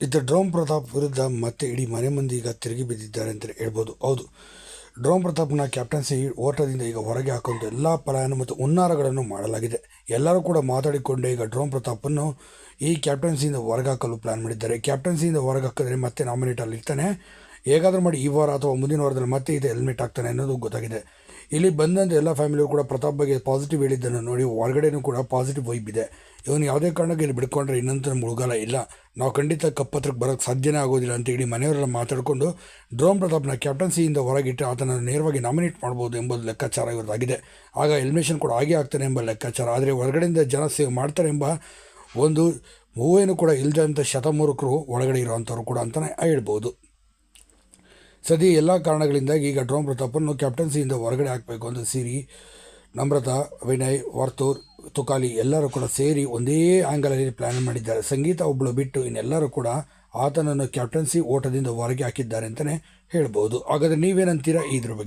ಇತ್ತ ಡ್ರೋಮ್ ಪ್ರತಾಪ್ ವಿರುದ್ಧ ಮತ್ತೆ ಇಡೀ ಮನೆ ಮಂದಿ ಈಗ ತಿರುಗಿ ಬಿದ್ದಿದ್ದಾರೆ ಅಂತಲೇ ಹೇಳ್ಬೋದು. ಹೌದು. ಡ್ರೋಮ್ ಪ್ರತಾಪ್ನ ಕ್ಯಾಪ್ಟನ್ಸಿ ಓಟದಿಂದ ಈಗ ಹೊರಗೆ ಹಾಕೊಂಡು ಎಲ್ಲ ಪಲಾಯನ ಮತ್ತು ಹುನ್ನಾರಗಳನ್ನು ಮಾಡಲಾಗಿದೆ. ಎಲ್ಲರೂ ಕೂಡ ಮಾತಾಡಿಕೊಂಡು ಈಗ ಡ್ರೋಮ್ ಪ್ರತಾಪನ್ನು ಈ ಕ್ಯಾಪ್ಟನ್ಸಿಯಿಂದ ಹೊರಗೆ ಹಾಕಲು ಪ್ಲ್ಯಾನ್ ಮಾಡಿದ್ದಾರೆ. ಕ್ಯಾಪ್ಟನ್ಸಿಯಿಂದ ಹೊರಗೆ ಮತ್ತೆ ನಾಮಿನೇಟ್ ಅಲ್ಲಿ ಇರ್ತಾನೆ. ಹೇಗಾದರೂ ಮಾಡಿ ಈ ವಾರ ಅಥವಾ ಮುಂದಿನ ವಾರದಲ್ಲಿ ಮತ್ತೆ ಇದು ಹೆಲ್ಮೆಟ್ ಆಗ್ತಾನೆ ಅನ್ನೋದು ಗೊತ್ತಾಗಿದೆ. ಇಲ್ಲಿ ಬಂದಂಥ ಎಲ್ಲ ಫ್ಯಾಮಿಲಿಯವರು ಕೂಡ ಪ್ರತಾಪ್ ಬಗ್ಗೆ ಪಾಸಿಟಿವ್ ಹೇಳಿದ್ದನ್ನು ನೋಡಿ, ಹೊರಗಡೆನೂ ಕೂಡ ಪಾಸಿಟಿವ್ ವೈಬ್ ಇದೆ. ಇವನು ಯಾವುದೇ ಕಾರಣಕ್ಕೆ ಇಲ್ಲಿ ಬಿಡ್ಕೊಂಡ್ರೆ ಇನ್ನಂತ ಮುಳುಗಾಲ ಇಲ್ಲ. ನಾವು ಖಂಡಿತ ಕಪ್ಪತ್ರಕ್ಕೆ ಬರೋಕ್ಕೆ ಸಾಧ್ಯನೇ ಆಗೋದಿಲ್ಲ ಅಂತ ಹೇಳಿ ಮನೆಯವರೆಲ್ಲ ಮಾತಾಡಿಕೊಂಡು ಡ್ರೋಮ್ ಪ್ರತಾಪ್ನ ಕ್ಯಾಪ್ಟನ್ಸಿಯಿಂದ ಹೊರಗಿಟ್ಟು ಆತನನ್ನು ನೇರವಾಗಿ ನಾಮಿನೇಟ್ ಮಾಡ್ಬೋದು ಎಂಬುದು ಲೆಕ್ಕಾಚಾರ ಇವರದಾಗಿದೆ ಆಗ ಎಲಿಮಿನೇಷನ್ ಕೂಡ ಆಗೇ ಆಗ್ತಾನೆ ಎಂಬ ಲೆಕ್ಕಾಚಾರ. ಆದರೆ ಹೊರಗಡೆಯಿಂದ ಜನ ಸೇವ್ ಮಾಡ್ತಾರೆ ಎಂಬ ಒಂದು ಮೂವೇನು ಕೂಡ ಇಲ್ಲದಂಥ ಶತಮೂರ್ಖರು ಒಳಗಡೆ ಇರೋವಂಥವ್ರು ಕೂಡ ಅಂತಲೇ ಹೇಳ್ಬೋದು. ಸದ್ಯ ಎಲ್ಲ ಕಾರಣಗಳಿಂದಾಗಿ ಈಗ ಡ್ರೋಮ್ ಪ್ರತಾಪನ್ನು ಕ್ಯಾಪ್ಟನ್ಸಿಯಿಂದ ಹೊರಗಡೆ ಹಾಕಬೇಕು ಅಂತ ಸಿರಿ, ನಮ್ರತಾ, ವಿನಯ್, ವರ್ತೂರ್, ತುಕಾಲಿ ಎಲ್ಲರೂ ಕೂಡ ಸೇರಿ ಒಂದೇ ಆ್ಯಂಗಲಲ್ಲಿ ಪ್ಲ್ಯಾನ್ ಮಾಡಿದ್ದಾರೆ. ಸಂಗೀತ ಒಬ್ಬಳು ಬಿಟ್ಟು ಇನ್ನೆಲ್ಲರೂ ಕೂಡ ಆತನನ್ನು ಕ್ಯಾಪ್ಟನ್ಸಿ ಓಟದಿಂದ ಹೊರಗೆ ಹಾಕಿದ್ದಾರೆ ಅಂತಲೇ ಹೇಳ್ಬೋದು. ಹಾಗಾದರೆ ನೀವೇನಂತೀರಾ ಇದ್ರ ಬಗ್ಗೆ?